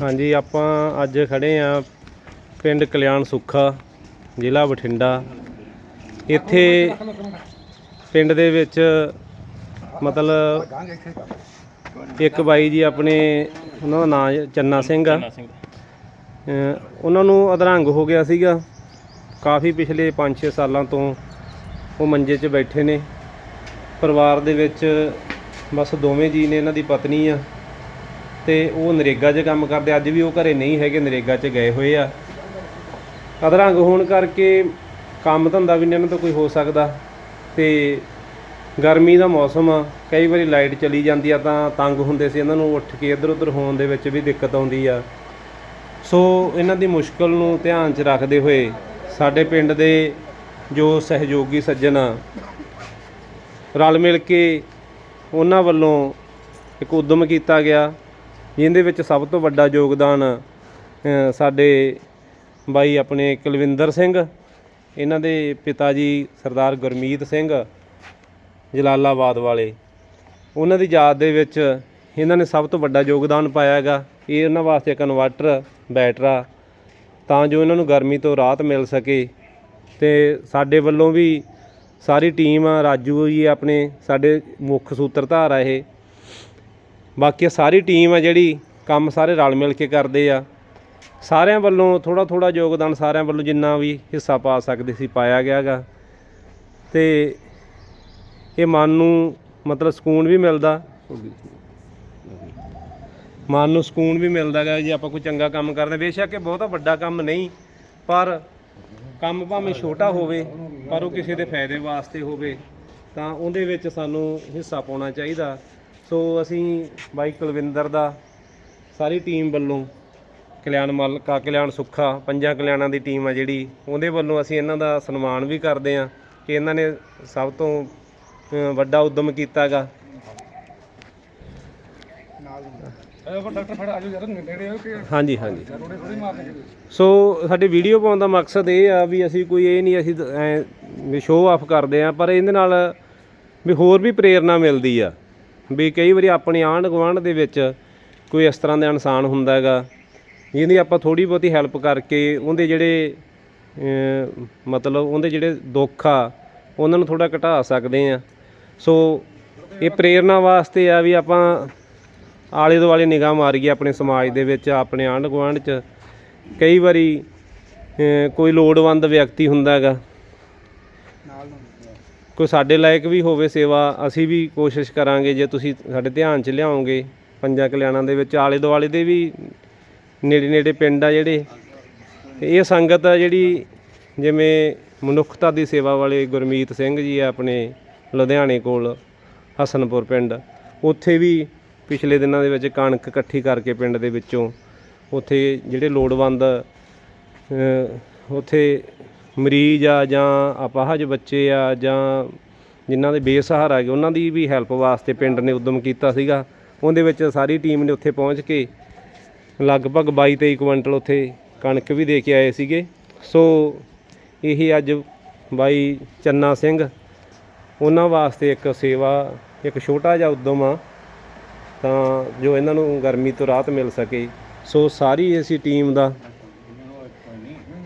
ਹਾਂਜੀ ਆਪਾਂ ਅੱਜ ਖੜੇ ਆ ਪਿੰਡ ਕਲਿਆਣ ਸੁੱਖਾ ਜ਼ਿਲ੍ਹਾ ਬਠਿੰਡਾ। ਇੱਥੇ ਪਿੰਡ ਦੇ ਵਿੱਚ ਮਤਲਬ ਇੱਕ ਬਾਈ ਜੀ ਆਪਣੇ ਉਹਨਾਂ ਦਾ ਨਾਮ ਚੰਨਾ ਸਿੰਘ ਆ। ਉਹਨਾਂ ਨੂੰ ਅਧਰੰਗ ਹੋ ਗਿਆ ਸੀਗਾ। ਕਾਫੀ ਪਿਛਲੇ 5-6 ਸਾਲਾਂ ਤੋਂ ਉਹ ਮੰਜੇ 'ਚ ਬੈਠੇ ਨੇ। ਪਰਿਵਾਰ ਦੇ ਵਿੱਚ ਬਸ ਦੋਵੇਂ ਜੀ ਨੇ ਇਹਨਾਂ ਦੀ ਪਤਨੀ ਆ। ਤੇ ਉਹ ਨਰੇਗਾ 'ਚ ਕੰਮ ਕਰਦੇ, ਅੱਜ ਵੀ ਉਹ ਘਰੇ ਨਹੀਂ ਹੈਗੇ, ਨਰੇਗਾ 'ਚ ਗਏ ਹੋਏ ਆ। ਅਧਰੰਗ ਹੋਣ ਕਰਕੇ ਕੰਮ ਧੰਦਾ ਵੀ ਨਹੀਂ ਇਹਨਾਂ ਤੋਂ ਕੋਈ ਹੋ ਸਕਦਾ ਤੇ ਗਰਮੀ ਦਾ ਮੌਸਮ ਆ, ਕਈ ਵਾਰੀ ਲਾਈਟ ਚਲੀ ਜਾਂਦੀ ਆ ਤਾਂ ਤੰਗ ਹੁੰਦੇ ਸੀ ਇਹਨਾਂ ਨੂੰ ਉੱਠ ਕੇ ਇੱਧਰ ਉੱਧਰ ਹੋਣ ਦੇ ਵਿੱਚ ਵੀ ਦਿੱਕਤ ਆਉਂਦੀ ਆ। ਸੋ ਇਹਨਾਂ ਦੀ ਮੁਸ਼ਕਲ ਨੂੰ ਧਿਆਨ 'ਚ ਰੱਖਦੇ ਹੋਏ ਸਾਡੇ ਪਿੰਡ ਦੇ ਜੋ ਸਹਿਯੋਗੀ ਸੱਜਣ ਆ, ਰਲ ਮਿਲ ਕੇ ਉਹਨਾਂ ਵੱਲੋਂ ਇੱਕ ਉਦਮ ਕੀਤਾ ਗਿਆ। ਜਿਹਦੇ ਵਿੱਚ ਸਭ ਤੋਂ ਵੱਡਾ ਯੋਗਦਾਨ ਸਾਡੇ ਬਾਈ ਆਪਣੇ ਕੁਲਵਿੰਦਰ ਸਿੰਘ, ਇਹਨਾਂ ਦੇ ਪਿਤਾ ਜੀ ਸਰਦਾਰ ਗੁਰਮੀਤ ਸਿੰਘ ਜਲਾਲਾਬਾਦ ਵਾਲੇ। ਉਹਨਾਂ ਦੀ ਯਾਦ ਦੇ ਵਿੱਚ ਇਹਨਾਂ ਨੇ ਸਭ ਤੋਂ ਵੱਡਾ ਯੋਗਦਾਨ ਪਾਇਆ ਹੈਗਾ। ਇਹ ਉਹਨਾਂ ਵਾਸਤੇ ਇੱਕ ਇਨਵਰਟਰ, ਬੈਟਰਾ, ਤਾਂ ਜੋ ਇਹਨਾਂ ਨੂੰ ਗਰਮੀ ਤੋਂ ਰਾਹਤ ਮਿਲ ਸਕੇ। ਤੇ ਸਾਡੇ ਵੱਲੋਂ ਵੀ ਸਾਰੀ ਟੀਮ, ਰਾਜੂ ਜੀ ਆਪਣੇ ਸਾਡੇ ਮੁੱਖ ਸੂਤਰਧਾਰ ਆ ਇਹ। ਬਾਕੀ ਸਾਰੀ ਟੀਮ ਆ ਜਿਹੜੀ ਕੰਮ ਸਾਰੇ ਰਲ ਮਿਲ ਕੇ ਕਰਦੇ ਆ। ਸਾਰਿਆਂ ਵੱਲੋਂ ਥੋੜਾ ਥੋੜਾ ਯੋਗਦਾਨ ਸਾਰਿਆਂ ਵੱਲੋਂ ਜਿੰਨਾ ਵੀ ਹਿੱਸਾ ਪਾ ਸਕਦੇ ਸੀ ਪਾਇਆ ਗਿਆਗਾ ਤੇ ਇਹ ਮਨ ਨੂੰ ਮਤਲਬ ਸਕੂਨ ਵੀ ਮਿਲਦਾ। ਮਨ ਨੂੰ ਸਕੂਨ ਵੀ ਮਿਲਦਾ ਗਾ ਜੇ ਆਪਾਂ ਕੋਈ ਚੰਗਾ ਕੰਮ ਕਰਦੇ। ਬੇਸ਼ੱਕ ਇਹ ਬਹੁਤਾ ਵੱਡਾ ਕੰਮ ਨਹੀਂ, ਪਰ ਕੰਮ ਭਾਵੇਂ ਛੋਟਾ ਹੋਵੇ, ਪਰ ਉਹ ਕਿਸੇ ਦੇ ਫਾਇਦੇ ਵਾਸਤੇ ਹੋਵੇ, ਤਾਂ ਉਹਦੇ ਵਿੱਚ ਸਾਨੂੰ ਹਿੱਸਾ ਪਾਉਣਾ ਚਾਹੀਦਾ। ਸੋ ਅਸੀਂ ਬਾਈ ਕੁਲਵਿੰਦਰ ਦਾ ਸਾਰੀ ਟੀਮ ਵੱਲੋਂ ਕਲਿਆਣ ਮਲਕਾ, ਕਲਿਆਣ ਸੁੱਖਾ, ਪੰਜਾਂ ਕਲਿਆਣਾਂ ਦੀ ਟੀਮ ਆ ਜਿਹੜੀ, ਉਹਦੇ ਵੱਲੋਂ ਅਸੀਂ ਇਹਨਾਂ ਦਾ ਸਨਮਾਨ ਵੀ ਕਰਦੇ ਆ ਕਿ ਇਹਨਾਂ ਨੇ ਸਭ ਤੋਂ ਵੱਡਾ ਉਦਮ ਕੀਤਾਗਾ। ਡਾਕਟਰ ਹਾਂਜੀ ਹਾਂਜੀ। ਸੋ ਸਾਡੇ ਵੀਡੀਓ ਪਾਉਣ ਦਾ ਮਕਸਦ ਇਹ ਆ ਵੀ ਅਸੀਂ ਕੋਈ ਇਹ ਨਹੀਂ, ਅਸੀਂ ਵੀ ਸ਼ੋਅ ਆਫ ਕਰਦੇ ਆ ਪਰ ਇਹਦੇ ਨਾਲ ਵੀ ਹੋਰ ਵੀ ਪ੍ਰੇਰਣਾ ਮਿਲਦੀ ਆ। ਵੀ ਕਈ ਵਾਰੀ ਆਪਣੇ ਆਂਢ ਗੁਆਂਢ ਦੇ ਵਿੱਚ ਕੋਈ ਇਸ ਤਰ੍ਹਾਂ ਦਾ ਇਨਸਾਨ ਹੁੰਦਾ ਹੈਗਾ, ਜਿਹਦੀ ਆਪਾਂ ਥੋੜੀ ਬਹੁਤੀ ਹੈਲਪ ਕਰਕੇ ਉਹਦੇ ਜਿਹੜੇ ਮਤਲਬ ਉਹਦੇ ਜਿਹੜੇ ਦੁੱਖ ਆ, ਉਹਨਾਂ ਨੂੰ ਥੋੜਾ ਘਟਾ ਸਕਦੇ ਆ ਸੋ ਇਹ ਪ੍ਰੇਰਣਾ ਵਾਸਤੇ ਆ ਵੀ ਆਪਾਂ ਆਲੇ ਦੁਆਲੇ ਨਿਗਾਹ ਮਾਰੀਏ ਆਪਣੇ ਸਮਾਜ ਦੇ ਵਿੱਚ, ਆਪਣੇ ਆਂਢ ਗੁਆਂਢ 'ਚ। ਕਈ ਵਾਰੀ ਕੋਈ ਲੋੜਵੰਦ ਵਿਅਕਤੀ ਹੁੰਦਾ ਹੈਗਾ। ਕੋਈ ਸਾਡੇ ਲਾਇਕ ਵੀ ਹੋਵੇ ਸੇਵਾ, ਅਸੀਂ ਵੀ ਕੋਸ਼ਿਸ਼ ਕਰਾਂਗੇ ਜੇ ਤੁਸੀਂ ਸਾਡੇ ਧਿਆਨ 'ਚ ਲਿਆਓਗੇ, ਪੰਜਾਂ ਕਲਿਆਣਾਂ ਦੇ ਵਿੱਚ, ਆਲੇ ਦੁਆਲੇ ਦੇ ਵੀ ਨੇੜੇ ਨੇੜੇ ਪਿੰਡ ਆ ਜਿਹੜੇ। ਤੇ ਇਹ ਸੰਗਤ ਆ ਜਿਹੜੀ ਜਿਵੇਂ ਮਨੁੱਖਤਾ ਦੀ ਸੇਵਾ ਵਾਲੇ ਗੁਰਮੀਤ ਸਿੰਘ ਜੀ ਆ ਆਪਣੇ ਲੁਧਿਆਣੇ ਕੋਲ, ਹਸਨਪੁਰ ਪਿੰਡ। ਉੱਥੇ ਵੀ ਪਿਛਲੇ ਦਿਨਾਂ ਦੇ ਵਿੱਚ ਕਣਕ ਇਕੱਠੀ ਕਰਕੇ ਪਿੰਡ ਦੇ ਵਿੱਚੋਂ ਉੱਥੇ ਜਿਹੜੇ ਲੋੜਵੰਦ ਉੱਥੇ ਮਰੀਜ਼ ਆ ਜਾਂ ਅਪਾਹਜ ਬੱਚੇ ਆ ਜਾਂ ਜਿਨ੍ਹਾਂ ਦੇ ਬੇਸਹਾਰਾ ਹੈਗੇ, ਉਹਨਾਂ ਦੀ ਵੀ ਹੈਲਪ ਵਾਸਤੇ ਪਿੰਡ ਨੇ ਉਦਮ ਕੀਤਾ ਸੀਗਾ। ਉਹਦੇ ਵਿੱਚ ਸਾਰੀ ਟੀਮ ਨੇ ਉੱਥੇ ਪਹੁੰਚ ਕੇ ਲਗਭਗ 22 23 ਕੁਇੰਟਲ ਉੱਥੇ ਕਣਕ ਵੀ ਦੇ ਕੇ ਆਏ ਸੀਗੇ। ਸੋ ਇਹ ਅੱਜ ਬਾਈ ਚੰਨਾ ਸਿੰਘ, ਉਹਨਾਂ ਵਾਸਤੇ ਇੱਕ ਸੇਵਾ, ਇੱਕ ਛੋਟਾ ਜਿਹਾ ਉਦਮ ਆ, ਤਾਂ ਜੋ ਇਹਨਾਂ ਨੂੰ ਗਰਮੀ ਤੋਂ ਰਾਹਤ ਮਿਲ ਸਕੇ। ਸੋ ਸਾਰੀ ਅਸੀਂ ਟੀਮ ਦਾ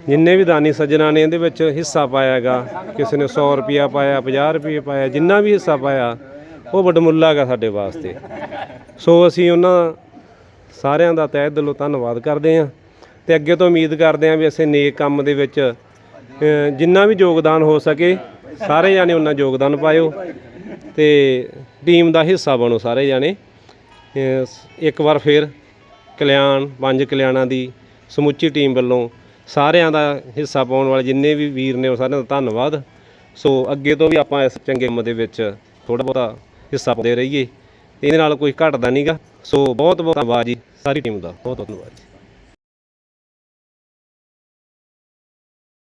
ਜਿੰਨੇ ਵੀ ਦਾਨੀ ਸੱਜਣਾ ਨੇ ਇਹਦੇ ਵਿੱਚ ਹਿੱਸਾ ਪਾਇਆ ਹੈਗਾ ਕਿਸੇ ਨੇ 100 ਰੁਪਿਆ ਪਾਇਆ 50 ਰੁਪਏ ਪਾਇਆ, ਜਿੰਨਾ ਵੀ ਹਿੱਸਾ ਪਾਇਆ, ਉਹ ਵਡਮੁੱਲਾ ਹੈਗਾ ਸਾਡੇ ਵਾਸਤੇ। ਸੋ ਅਸੀਂ ਉਹਨਾਂ ਸਾਰਿਆਂ ਦਾ ਤਹਿ ਦਿਲੋਂ ਧੰਨਵਾਦ ਕਰਦੇ ਹਾਂ ਤੇ ਅੱਗੇ ਤੋਂ ਉਮੀਦ ਕਰਦੇ ਹਾਂ ਵੀ ਅਸੀਂ ਨੇਕ ਕੰਮ ਦੇ ਵਿੱਚ ਜਿੰਨਾ ਵੀ ਯੋਗਦਾਨ ਹੋ ਸਕੇ, ਸਾਰੇ ਜਾਣੇ ਉਹਨਾਂ ਯੋਗਦਾਨ ਪਾਇਓ ਤੇ ਟੀਮ ਦਾ ਹਿੱਸਾ ਬਣੋ ਸਾਰੇ ਜਾਣੇ। ਇੱਕ ਵਾਰ ਫੇਰ ਕਲਿਆਣ, ਪੰਜ ਕਲਿਆਣਾਂ ਦੀ ਸਮੁੱਚੀ ਟੀਮ ਵੱਲੋਂ ਸਾਰਿਆਂ ਦਾ ਹਿੱਸਾ ਪਾਉਣ ਵਾਲੇ ਜਿੰਨੇ ਵੀ ਵੀਰ ਨੇ ਉਹ ਸਾਰਿਆਂ ਦਾ ਧੰਨਵਾਦ। ਸੋ ਅੱਗੇ ਤੋਂ ਵੀ ਆਪਾਂ ਇਸ ਚੰਗੇ ਕੰਮ ਦੇ ਵਿੱਚ ਥੋੜਾ ਬਹੁਤਾ ਹਿੱਸਾ ਪਾਉਂਦੇ ਰਹੀਏ। ਇਹਦੇ ਨਾਲ ਕੋਈ ਘਟਦਾ ਨਹੀਂਗਾ ਸੋ ਬਹੁਤ ਬਹੁਤ ਧੰਨਵਾਦ ਜੀ। ਸਾਰੀ ਟੀਮ ਦਾ ਬਹੁਤ ਬਹੁਤ ਧੰਨਵਾਦ ਜੀ।